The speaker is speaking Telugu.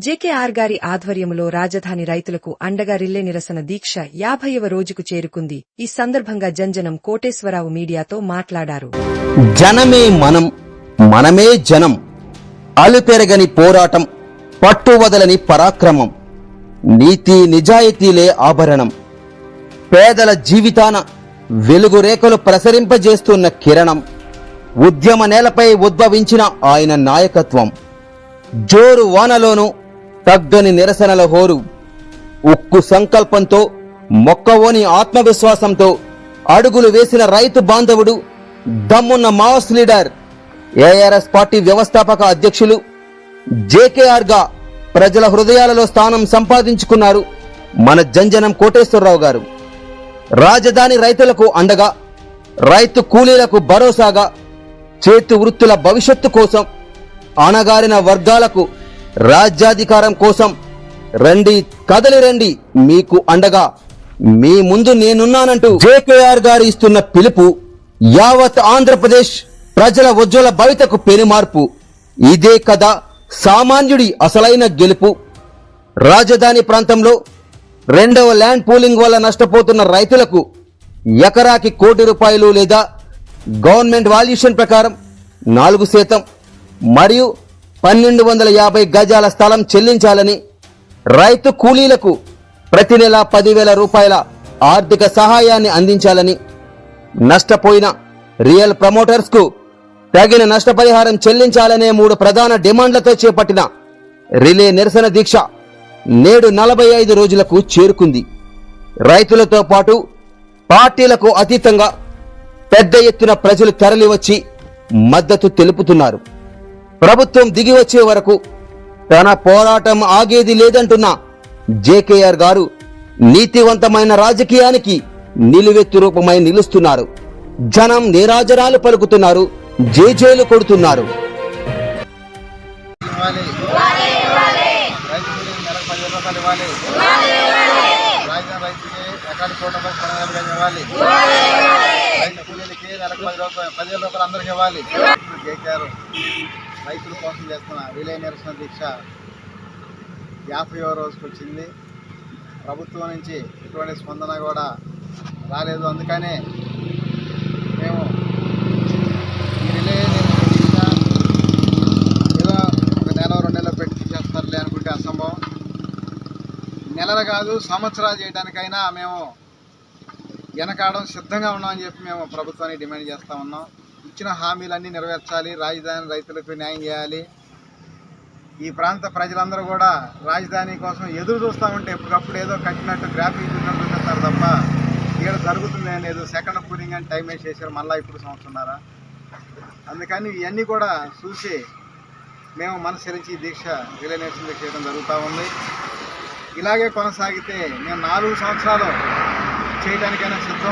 జేకేఆర్ గారి ఆధ్వర్యంలో రాజధాని రైతులకు అండగా రిల్లే నిరసన దీక్ష యాభైవ రోజుకు చేరుకుంది. ఈ సందర్భంగా జంజనం కోటేశ్వరరావు మీడియాతో మాట్లాడారు. జనమే మనం మనమే జనం. అలుపెరగని పోరాటం పట్టువదలని పరాక్రమం. నీతి నిజాయితీలే ఆభరణం. పేదల జీవితాన వెలుగు రేఖలు ప్రసరింపజేస్తున్న కిరణం. ఉద్యమ నేలపై ఉద్భవించిన ఆయన నాయకత్వం. జోరు వానలోనూ తగ్గని నిరసనల హోరు ఉక్కు సంకల్పంతో మొక్కవోని ఆత్మవిశ్వాసంతో అడుగులు వేసిన రైతు బాంధవుడు దమ్మున్న మావోస్ లీడర్ ఏఆర్ఎస్ పార్టీ వ్యవస్థాపక అధ్యక్షులు జేకేఆర్గా ప్రజల హృదయాలలో స్థానం సంపాదించుకున్నారు మన జంజనం కోటేశ్వరరావు గారు. రాజధాని రైతులకు అండగా రైతు కూలీలకు భరోసాగా చేతి వృత్తుల భవిష్యత్తు కోసం అణగారిన వర్గాలకు రాజ్యాధికారం కోసం రండి కదలి రండి మీకు అండగా. మీ ముందు నేనున్నానంటూ జేకేఆర్ గారు ఇస్తున్న పిలుపు యావత్ ఆంధ్రప్రదేశ్ ప్రజల ఉజ్వల భవితకు పెనుమార్పు. ఇదే కదా సామాన్యుడి అసలైన గెలుపు. రాజధాని ప్రాంతంలో రెండవ ల్యాండ్ పూలింగ్ వల్ల నష్టపోతున్న రైతులకు ఎకరాకి కోటి రూపాయలు లేదా గవర్నమెంట్ వాల్యూషన్ ప్రకారం నాలుగు శాతం. మరియు పన్నెండు వందల యాభై గజాల స్థలం చెల్లించాలని రైతు కూలీలకు ప్రతి నెల పదివేల రూపాయల ఆర్థిక సహాయాన్ని అందించాలని నష్టపోయిన రియల్ ప్రమోటర్స్కు తగిన నష్టపరిహారం చెల్లించాలనే మూడు ప్రధాన డిమాండ్లతో చేపట్టిన రిలే నిరసన దీక్ష నేడు నలభై ఐదు రోజులకు చేరుకుంది. రైతులతో పాటు పార్టీలకు అతీతంగా పెద్ద ఎత్తున ప్రజలు తరలివచ్చి మద్దతు తెలుపుతున్నారు. ప్రభుత్వం దిగి వచ్చే వరకు తన పోరాటం ఆగేది లేదంటున్న జేకేఆర్ గారు నీతివంతమైన రాజకీయానికి నిలువెత్తు రూపమై నిలుస్తున్నారు. జనం నీరాజనాలు పలుకుతున్నారు జేజేలు కొడుతున్నారు. పదివేల రూపాయలు అందరికి ఇవ్వాలి. రైతుల కోసం చేస్తున్న విలయ నిరసన దీక్ష యాభైవ రోజుకి వచ్చింది ప్రభుత్వం నుంచి ఎటువంటి స్పందన కూడా రాలేదు. అందుకనే మేము దీక్ష ఏదో ఒక నెల రెండు నెలలు పెట్టి చేస్తారులే అనుకుంటే అసంభవం. నెలలు కాదు సంవత్సరాలు చేయడానికైనా మేము వెనకాడడం సిద్ధంగా ఉన్నామని చెప్పి మేము ప్రభుత్వానికి డిమాండ్ చేస్తూ ఉన్నాం. ఇచ్చిన హామీలన్నీ నెరవేర్చాలి రాజధాని రైతులకు న్యాయం చేయాలి. ఈ ప్రాంత ప్రజలందరూ కూడా రాజధాని కోసం ఎదురు చూస్తూ ఉంటే ఎప్పటికప్పుడు ఏదో కట్టినట్టు గ్రాఫిక్ చూపిస్తారు తప్ప ఇక్కడ జరుగుతుంది లేదు. సెకండ్ కూలింగ్ అని టైం వేస్ట్ చేశారు మళ్ళీ ఇప్పుడు సంవత్సరంన్నర. అందుకని ఇవన్నీ కూడా చూసి మేము మనసరించి దీక్ష రిలే దీక్ష చేయడం జరుగుతూ ఉంది. ఇలాగే కొనసాగితే మేము నాలుగు సంవత్సరాలు చేయడానికైనా సిద్ధం